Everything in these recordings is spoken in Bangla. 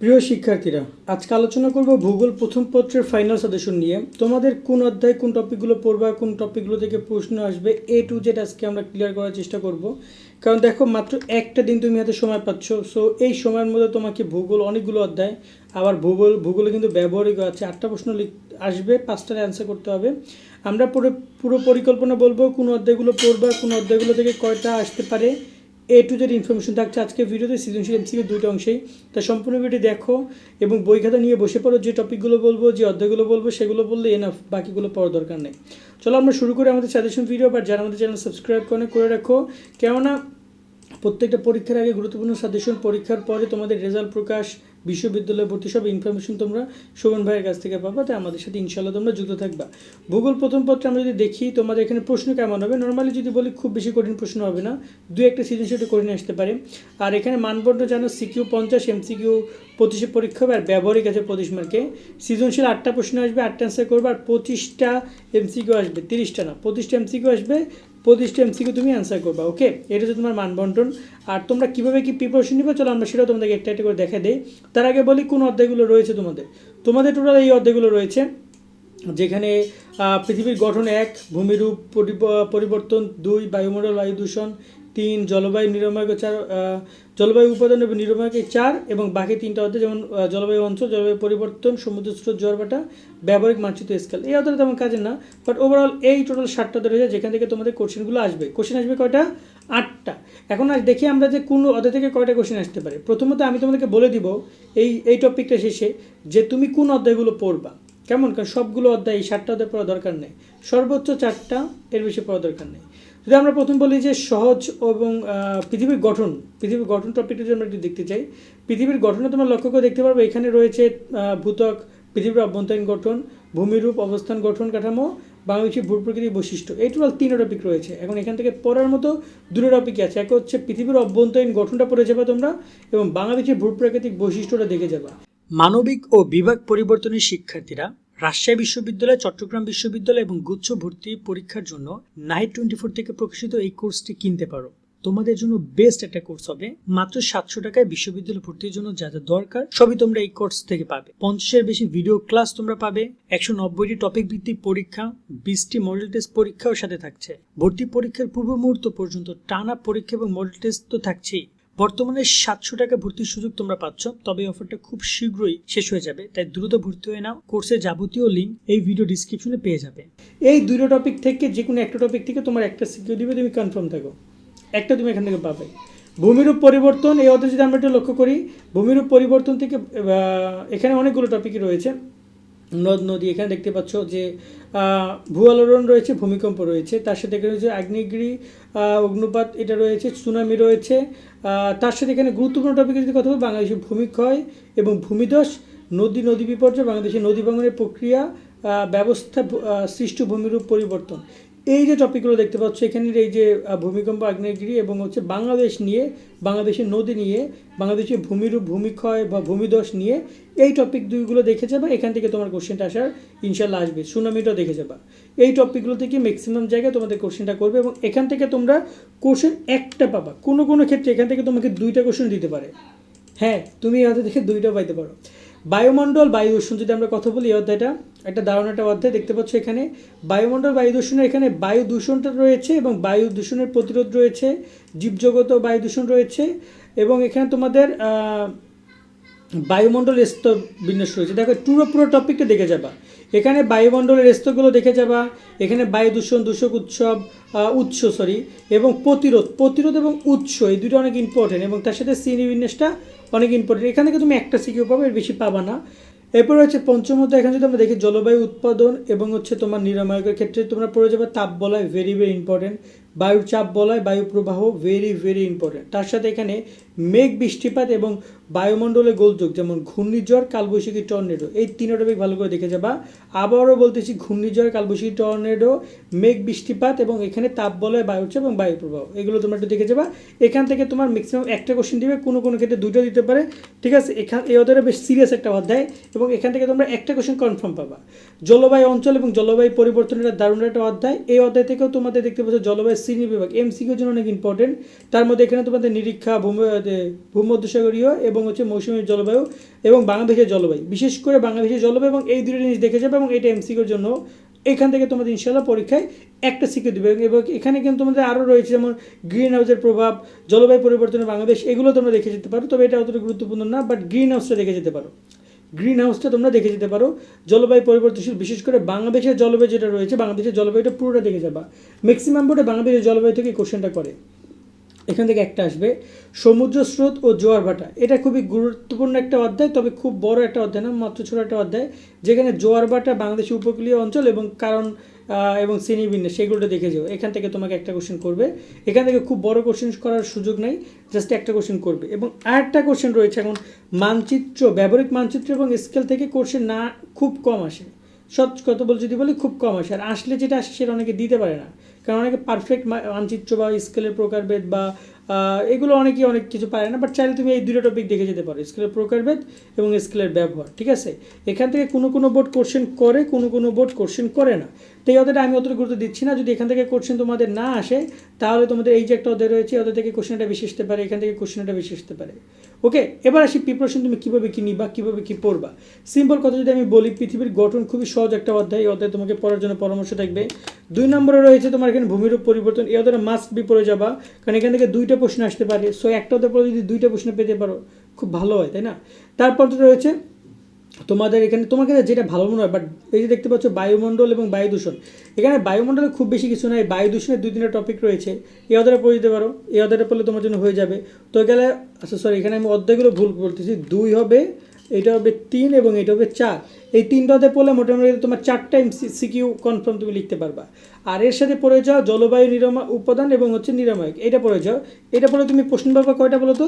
প্রিয় শিক্ষার্থীরা, আজকে আলোচনা করব ভূগোল প্রথম পত্রের ফাইনাল সাজেশন নিয়ে। তোমাদের কোন অধ্যায় কোন টপিকগুলো পড়বা, কোন টপিকগুলো থেকে প্রশ্ন আসবে এ টু জেড আজকে আমরা ক্লিয়ার করার চেষ্টা করব। কারণ দেখো, মাত্র একটা দিন তুমি হাতে সময় পাচ্ছ সো এই সময়ের মধ্যে তোমাকে ভূগোল অনেকগুলো অধ্যায়, আবার ভূগোল, ভূগোলে কিন্তু ব্যবহারিক আছে, আটটা প্রশ্ন আসবে, পাঁচটার অ্যান্সার করতে হবে। আমরা পুরো পুরো পরিকল্পনা বলব কোন অধ্যায়গুলো পড়বা, কোন অধ্যায়গুলো থেকে কয়টা আসতে পারে। এ টু জেড ইনফরমেশন থাকছে আজকে ভিডিওতে, সৃজনশীল এমসিকে দুইটা অংশেই। তা সম্পূর্ণ ভিডিও দেখো এবং বই খাতা নিয়ে বসে পড়ো, যে টপিকগুলো বলব, যে অধ্যায়গুলো বলব, সেগুলো বললে এনাফ বাকিগুলো পড়ার দরকার নেই। চলো আমরা শুরু করি আমাদের সাজেশন ভিডিও বা যারা আমাদের চ্যানেল সাবস্ক্রাইব করে করে রাখো। কেননা প্রত্যেকটা পরীক্ষার আগে গুরুত্বপূর্ণ সাজেশন পরীক্ষার পরে তোমাদের রেজাল্ট প্রকাশ বিশ্ববিদ্যালয়ে ভর্তি সব ইনফরমেশন তোমরা শোভন ভাইয়ের কাছ থেকে পাবা, তাই আমাদের সাথে ইনশাল্লাহ তোমরা যুক্ত থাকবা। ভূগোল প্রথম পত্রে আমরা যদি দেখি, তোমাদের এখানে প্রশ্ন কেমন হবে? নর্মালি যদি বলি, খুব বেশি কঠিন প্রশ্ন হবে না। দু একটা সৃজনশীল কঠিন আসতে পারে। আর এখানে মানবন্ধ জানো, সিকিউ পঞ্চাশ, এমসিকিউ পঁচিশে পরীক্ষা হবে, আর ব্যবহারিক আছে পঁচিশ মার্কে সৃজনশীল আটটা প্রশ্ন আসবে, আটটা অ্যান্সার করবে, আর পঁচিশটা এমসিকিউ আসবে, তিরিশটা না, পঁচিশটা এমসিকিউ আসবে পঁচিশটা সিকে তুমি অ্যান্সার করবা ওকে এটা হচ্ছে তোমার মানবন্টন আর তোমরা কীভাবে কি প্রিপারেশন নিবে, চলো আমরা সেটাও তোমাদেরকে একটা একটা করে দেখা দিই। তার আগে বলি কোন অধ্যায়গুলো রয়েছে তোমাদের। তোমাদের টোটাল এই অধ্যায়গুলো রয়েছে, যেখানে পৃথিবীর গঠন এক, ভূমিরূপ পরিবর্তন দুই, বায়ুমণ্ডল, বায়ু দূষণ তিন জলবায়ু নিরাময় চার জলবায়ু উপাদান এবং নিরাময়কে চার এবং বাকি তিনটা অধ্যায়, যেমন জলবায়ু অঞ্চল, জলবায়ু পরিবর্তন, সমুদ্র স্রোত জোয়ারভাটা ব্যবহারিক মানচিত্র স্কেল এই অধ্যায় তেমন কাজের না বাট ওভারঅল এই টোটাল ষাটটা রয়েছে, যেখান থেকে তোমাদের কোশ্চেনগুলো আসবে। কোশ্চেন আসবে কয়টা? আটটা। এখন আজ দেখি আমরা যে কোন অধ্যায় থেকে কয়টা কোশ্চেন আসতে পারে। প্রথমত আমি তোমাদেরকে বলে দিব এই এই টপিকটা শেষে যে তুমি কোন অধ্যায়গুলো পড়বা। কেমন? কারণ সবগুলো অধ্যায়, এই সাতটা অধ্যায় পড়া দরকার নেই। সর্বোচ্চ চারটা এর বেশি পড়া দরকার নেই। যদি আমরা প্রথম বলি যে সহজ এবং পৃথিবীর গঠন পৃথিবীর গঠন টপিকটা যদি আমরা একটু দেখতে চাই। পৃথিবীর গঠনে তোমরা লক্ষ্য করে দেখতে পারবে এখানে রয়েছে আহ, ভূত্বক পৃথিবীর অভ্যন্তরীণ গঠন ভূমিরূপ অবস্থান গঠন কাঠামো বাংলাদেশের ভূ প্রকৃতির বৈশিষ্ট্য। এই টোটাল তিনটা টপিক রয়েছে। এখন এখান থেকে পড়ার মতো দুটো টপিক আছে। এক হচ্ছে পৃথিবীর অভ্যন্তরীণ গঠনটা পড়ে যাবে তোমরা এবং বাংলাদেশের ভূ প্রাকৃতিক বৈশিষ্ট্যটা দেখে যাবা। মানবিক ও বিভাগ পরিবর্তনের শিক্ষার্থীরা রাজশাহী বিশ্ববিদ্যালয়, চট্টগ্রাম বিশ্ববিদ্যালয় এবং গুচ্ছ ভর্তি পরীক্ষার জন্য নাইট টোয়েন্টি ফোর থেকে প্রকাশিত এই কোর্সটি কিনতে পারো। তোমাদের জন্য বেস্ট একটা কোর্স হবে। মাত্র সাতশো টাকায় বিশ্ববিদ্যালয় ভর্তির জন্য যা যা দরকার, সবই তোমরা এই কোর্স থেকে পাবে। পঞ্চাশের বেশি ভিডিও ক্লাস তোমরা পাবে। একশো নব্বইটি টপিক ভিত্তিক পরীক্ষা, বিশটি মডেল টেস্ট পরীক্ষাও সাথে থাকছে। ভর্তি পরীক্ষার পূর্ব মুহূর্ত পর্যন্ত টানা পরীক্ষা এবং মডেল টেস্ট তো থাকছেই। বর্তমানে সাতশো টাকা ভর্তির সুযোগ তোমরা পাচ্ছ, তবে অফারটা খুব শীঘ্রই শেষ হয়ে যাবে, তাই দ্রুত ভর্তি হয়ে নাও। কোর্সের যাবতীয় লিঙ্ক এই ভিডিও ডিসক্রিপশনে পেয়ে যাবে। এই দুটো টপিক থেকে যে কোনো একটা টপিক থেকে তোমার একটা সিকিউর দিবে, তুমি কনফার্ম থাকো। একটা তুমি এখান থেকে পাবে। ভূমিরূপ পরিবর্তন, এই অধ্যায় যদি আমরা একটু লক্ষ্য করি ভূমিরূপ পরিবর্তন থেকে এখানে অনেকগুলো টপিকই রয়েছে। নদ নদী, এখানে দেখতে পাচ্ছ যে ভূয়ালোড়ন রয়েছে, ভূমিকম্প রয়েছে। তার সাথে এখানে রয়েছে আগ্নেয়গিরি অগ্নুপাত এটা রয়েছে, সুনামি রয়েছে। তার সাথে এখানে গুরুত্বপূর্ণ টপিকে যদি কথা বলি, বাংলাদেশের ভূমিক্ষয় এবং ভূমিধস, নদী নদী বিপর্যয়, বাংলাদেশের নদী ভাঙনের প্রক্রিয়া ব্যবস্থা সৃষ্ট ভূমিরূপ পরিবর্তন। এই যে টপিকগুলো দেখতে পাচ্ছ, এখানের এই যে ভূমিকম্প, আগ্নেয়গিরি এবং হচ্ছে বাংলাদেশ নিয়ে, বাংলাদেশের নদী নিয়ে, বাংলাদেশের ভূমিরূপ ভূমিক্ষয় বা ভূমিধস নিয়ে এই টপিক দুইগুলো দেখে যাবা, এখান থেকে তোমার কোশ্চেনটা আসার ইনশাল্লাহ আসবে সুনামিটাও দেখে যাবা। এই টপিকগুলো থেকে ম্যাক্সিমাম জায়গায় তোমাদের কোশ্চেনটা করবে এবং এখান থেকে তোমরা কোশ্চেন একটা পাবা। কোনো কোনো ক্ষেত্রে এখান থেকে তোমাকে দুইটা কোশ্চেন দিতে পারে। হ্যাঁ তুমি অধ্যায় থেকে দুইটাও পাইতে পারো। বায়ুমণ্ডল বায়ু দূষণ, যদি আমরা কথা বলি এই অধ্যায়টা, একটা দারুণ একটা অধ্যায় দেখতে পাচ্ছ এখানে। বায়ুমণ্ডল বায়ু দূষণের এখানে বায়ু দূষণটা রয়েছে এবং বায়ু দূষণের প্রতিরোধ রয়েছে জীবজগত বায়ু দূষণ রয়েছে এবং এখানে তোমাদের বায়ুমণ্ডল স্তর বিন্যাস রয়েছে। দেখো, পুরো পুরো টপিকটা দেখে যাবা। এখানে বায়ুমণ্ডলের স্তরগুলো দেখে যাবা। এখানে বায়ু দূষণ, দূষক উৎসব উৎস সরি এবং প্রতিরোধ। প্রতিরোধ এবং উৎস, এই দুটো অনেক ইম্পর্টেন্ট এবং তার সাথে শ্রেণি বিন্যাসটা অনেক ইম্পর্টেন্ট এখান থেকে তুমি একটা সিকিউ পাবে, এর বেশি পাবা না। এরপর হচ্ছে পঞ্চম অধ্যায়, এখানে যদি আমরা দেখি, জলবায়ু উৎপাদন এবং হচ্ছে তোমার নিরাময়কের ক্ষেত্রে তোমরা পড়ে যাবে, তাপ বলয় ভেরি ভেরি ইম্পর্টেন্ট বায়ুর চাপ বলয়, বায়ু প্রবাহ ভেরি ভেরি ইম্পর্টেন্ট তার সাথে এখানে মেঘ বৃষ্টিপাত এবং বায়ুমণ্ডলে গোলযোগ, যেমন ঘূর্ণিঝড়, কালবৈশাখী টর্নেডো। এই তিনটা টপিক ভালো করে দেখে যাবা। আবারও বলতেছি ঘূর্ণিঝড়, কালবৈশাখী টর্নেডো, মেঘ বৃষ্টিপাত এবং এখানে তাপ বলয় বায়ুর চাপ এবং বায়ু প্রবাহ। এগুলো তোমরা একটু দেখে যাবা। এখান থেকে তোমার ম্যাক্সিমাম একটা কোশ্চেন দিবে, কোনো কোনো ক্ষেত্রে দুটো দিতে পারে। ঠিক আছে? এখান, এই অধ্যায়টা বেশ সিরিয়াস একটা অধ্যায় এবং এখান থেকে তোমরা একটা কোশ্চেন কনফার্ম পাবা। জলবায়ু অঞ্চল এবং জলবায়ু পরিবর্তনের দারুণ একটা অধ্যায়। এই অধ্যায় থেকেও তোমাদের দেখতে পাচ্ছ জলবায়ু শ্রেণি বিভাগ এমসিকিউর জন্য অনেক ইম্পর্টেন্ট তার মধ্যে এখানে তোমাদের নিরীক্ষা, ভূমি ভূমধ্যসাগরীয় এবং হচ্ছে মৌসুমী জলবায়ু এবং বাংলাদেশের জলবায়ু। বিশেষ করে বাংলাদেশের জলবায়ু এবং এই দুটো জিনিস দেখে যাবে এবং এটা এমসিকিউর জন্য এখান থেকে তোমাদের ইনশাল্লাহ পরীক্ষায় একটা সিকিউ দেবে এবং এখানে কিন্তু তোমাদের আরও রয়েছে যেমন গ্রিন হাউসের প্রভাব, জলবায়ু পরিবর্তনে বাংলাদেশ, এগুলো তোমরা দেখে যেতে পারো। তবে এটা অতটা গুরুত্বপূর্ণ না বাট গ্রিন হাউসটা দেখে যেতে পারো। গ্রিন হাউসটা তোমরা দেখে যেতে পারো। জলবায়ু পরিবর্তনশীল, বিশেষ করে বাংলাদেশের জলবায়ু যেটা রয়েছে, বাংলাদেশের জলবায়ুটা পুরোটা দেখে যাবা। ম্যাক্সিমাম বোর্ডে বাংলাদেশের জলবায়ু থেকে কোশ্চেনটা করে। এখান থেকে একটা আসবে, সমুদ্র স্রোত ও জোয়ার ভাটা। এটা খুবই গুরুত্বপূর্ণ একটা অধ্যায়, তবে খুব বড় একটা অধ্যায় না, মাত্র ছোট একটা অধ্যায়, যেখানে জোয়ার ভাটা বাংলাদেশের উপকূলীয় অঞ্চল এবং কারণ এবং শ্রেণীবিন্যাস, সেগুলোটা দেখে যাও। এখান থেকে তোমাকে একটা কোশ্চেন করবে। এখান থেকে খুব বড় কোশ্চেন করার সুযোগ নাই জাস্ট একটা কোশ্চেন করবে। এবং আরেকটা কোশ্চেন রয়েছে এখন, মানচিত্র, ব্যবহারিক মানচিত্র এবং স্কেল থেকে কোশ্চেন না, খুব কম আসে। সৎ কথা বল যদি বলি, খুব কম আসে। আর আসলে যেটা আসে, সেটা অনেকে দিতে পারে না। কারণ অনেকে পারফেক্ট মানচিত্র বা স্কেলের প্রকারভেদ বা এগুলো অনেকেই অনেক কিছু পারে না বাট চাইলে তুমি এই দুটো টপিক দেখে যেতে পারো স্কেলের প্রকারভেদ এবং স্কেলের ব্যবহার, ঠিক আছে? এখান থেকে কোনো কোনো বোর্ড কোশ্চেন করে, কোনো কোনো বোর্ড কোশ্চেন করে না। তো এই অধ্যায়টা আমি অতটা গুরুত্ব দিচ্ছি না, যদি এখান থেকে কোশ্চেন তোমাদের না আসে, তাহলে তোমাদের এই যে একটা অধ্যায় রয়েছে অধ্যায় থেকে কোশ্চেনটা বেশি আসতে পারে, এখান থেকে কোশ্চেনটা বেশি আসতে পারে। ওকে এবার আসি প্রিপারেশন তুমি কীভাবে কী নিবা, কীভাবে কী পড়বা? সিম্পল কথা যদি আমি বলি, পৃথিবীর গঠন খুবই সহজ একটা অধ্যায়, এই অধ্যায় তোমাকে পড়ার জন্য পরামর্শ থাকবে। দুই নম্বরে রয়েছে তোমার এখানে ভূমিরূপ পরিবর্তন, এই অধ্যায়টা মাস্ট বি পড়ে যাবা, কারণ এখান থেকে দুইটা প্রশ্ন আসতে পারে সো একটা অধ্যায় পরে যদি দুইটা প্রশ্ন পেতে পারো, খুব ভালো হয়, তাই না? তারপর রয়েছে তোমাদের এখানে, তোমাকে যেটা ভালো মনে হয় বাট এই যে দেখতে পাচ্ছ বায়ুমণ্ডল এবং বায়ু দূষণ, এখানে বায়ুমণ্ডলে খুব বেশি কিছু নয় বায়ু দূষণের দুই তিনটা টপিক রয়েছে, এই অধ্যায়টা পড়ে দিতে পারো, এই অধ্যায়টা পড়লে তোমার জন্য হয়ে যাবে, তো গেলে আচ্ছা সরি এখানে আমি অর্ধেকগুলো ভুল বলতেছি, দুই হবে, এটা হবে তিন এবং এটা হবে চার এই তিনটা অধ্যায় পড়লে মোটামুটি তোমার চারটা সিকিউ কনফার্ম তুমি লিখতে পারবা। আর এর সাথে পড়ে যাও জলবায়ু নিরাময় উপাদান এবং হচ্ছে নিরাময়ক এটা পড়ে যাও। এটা পড়ে তুমি প্রশ্ন পাবা কয়টা বলো তো?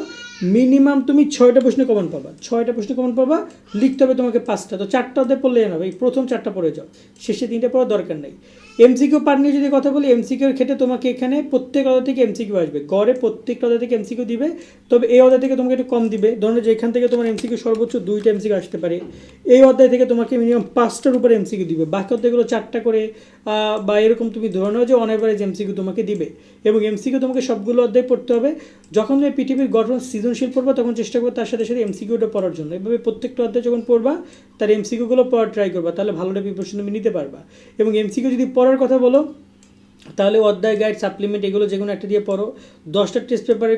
মিনিমাম তুমি ছয়টা প্রশ্ন কমন পাবা। ছয়টা প্রশ্ন কমন পাবা, লিখতে হবে তোমাকে পাঁচটা। তো চারটা পড়লে জানাবে এই প্রথম চারটা পড়ে যাও। শেষে তিনটা পড়ার দরকার নেই। এমসিকিউ পার নিয়ে যদি কথা বলি এমসিকিউর ক্ষেত্রে তোমাকে এখানে প্রত্যেক অধ্যায় থেকে এমসিকিউ আসবে। গড়ে প্রত্যেকটা অধ্যায় থেকে এমসিকিউ দিবে। তবে এই অধ্যায় থেকে তোমাকে একটু কম দিবে। ধরো যে এখান থেকে তোমার এমসিকিউ সর্বোচ্চ দুইটা এমসিকিউ আসতে পারে। এই অধ্যায় থেকে তোমাকে মিনিমাম পাঁচটার উপরে এমসিকিউ দিবে। বাকি অধ্যায়গুলো চারটা করে বা এরকম তুমি ধরে নাও যে অন এমসিকিউ তোমাকে দিবে। এবং এমসিকিউ তোমাকে সবগুলো অধ্যায় পড়তে হবে। যখন তুমি পৃথিবীর গঠন সৃজনশীল পড়বা, তখন চেষ্টা করবে তার সাথে সাথে এমসিকিউটা পড়ার জন্য। এভাবে প্রত্যেকটা অধ্যায় যখন পড়বা, তার এমসিকিউগুলো পড়ার ট্রাই করবা, তাহলে ভালোটা প্রিপারেশন তুমি নিতে পারবা। এবং এমসিকিউ যদি পড়ার কথা বলো, তাহলে অধ্যায় গাইড সাপ্লিমেন্ট এগুলো যে কোনো একটা দিয়ে পড়ো। দশটা টেস্ট পেপারে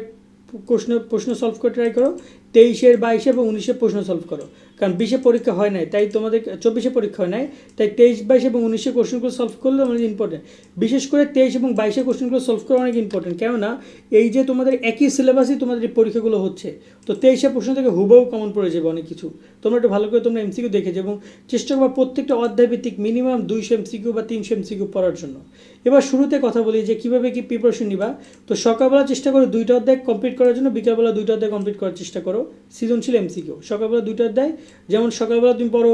প্রশ্ন প্রশ্ন সলভ করে ট্রাই করো। তেইশের বাইশে এবং উনিশে প্রশ্ন সলভ করো। কারণ বিশে পরীক্ষা হয় নাই, তাই তোমাদের চব্বিশে পরীক্ষা হয় নাই, তাই তেইশ, বাইশ এবং উনিশে কোশ্চেনগুলো সলভ করলে অনেক ইম্পর্টেন্ট বিশেষ করে তেইশ এবং বাইশে কোশ্চেনগুলো সলভ করা অনেক ইম্পর্টেন্ট কেননা এই যে তোমাদের একই সিলেবাসই তোমাদের এই পরীক্ষাগুলো হচ্ছে, তো তেইশে প্রশ্ন থেকে হুবহু কমন পড়ে যাবে অনেক কিছু। তোমরা একটু ভালো করে তোমরা এমসিকিউ দেখে এবং চেষ্টা করবা প্রত্যেকটা অধ্যায় ভিত্তিক মিনিমাম দুইশো এমসিকিউ বা তিনশো এমসিকিউ পড়ার জন্য। এবার শুরুতে কথা বলি যে কীভাবে কি প্রিপারেশন নিবা। তো সকালবেলা চেষ্টা করো দুইটা অধ্যায় কমপ্লিট করার জন্য, বিকালবেলা দুইটা অধ্যায় কমপ্লিট করার চেষ্টা করো। সৃজনশীল এমসিকিউ সকালবেলা দুইটা অধ্যায় যেমন সকালবেলা তুমি পড়ো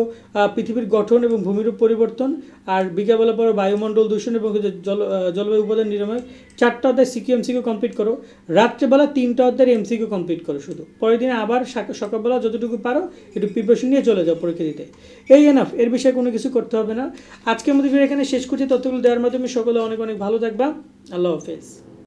পৃথিবীর গঠন এবং ভূমিরূপ পরিবর্তন, আর বিকালবেলা পড়ো বায়ুমণ্ডল দূষণ এবং জল জলবায়ু উপাদান নিরাময়। চারটা অধ্যায় সিকিউ এমসিকিউ কমপ্লিট করো। রাত্রেবেলা তিনটা অধ্যায়ের এমসিকিউ কমপ্লিট করো শুধু। পরের দিনে আবার সকালবেলা যতটুকু পারো, একটু প্রিপারেশন নিয়ে চলে যাও পরীক্ষা দিতে। এই এনাফ এর বিষয়ে কোনো কিছু করতে হবে না। আজকের মধ্যে এখানে শেষ করছি। তথ্যগুলো দেওয়ার মাধ্যমে সকলে অনেক অনেক ভালো থাকবা। আল্লাহ হাফেজ।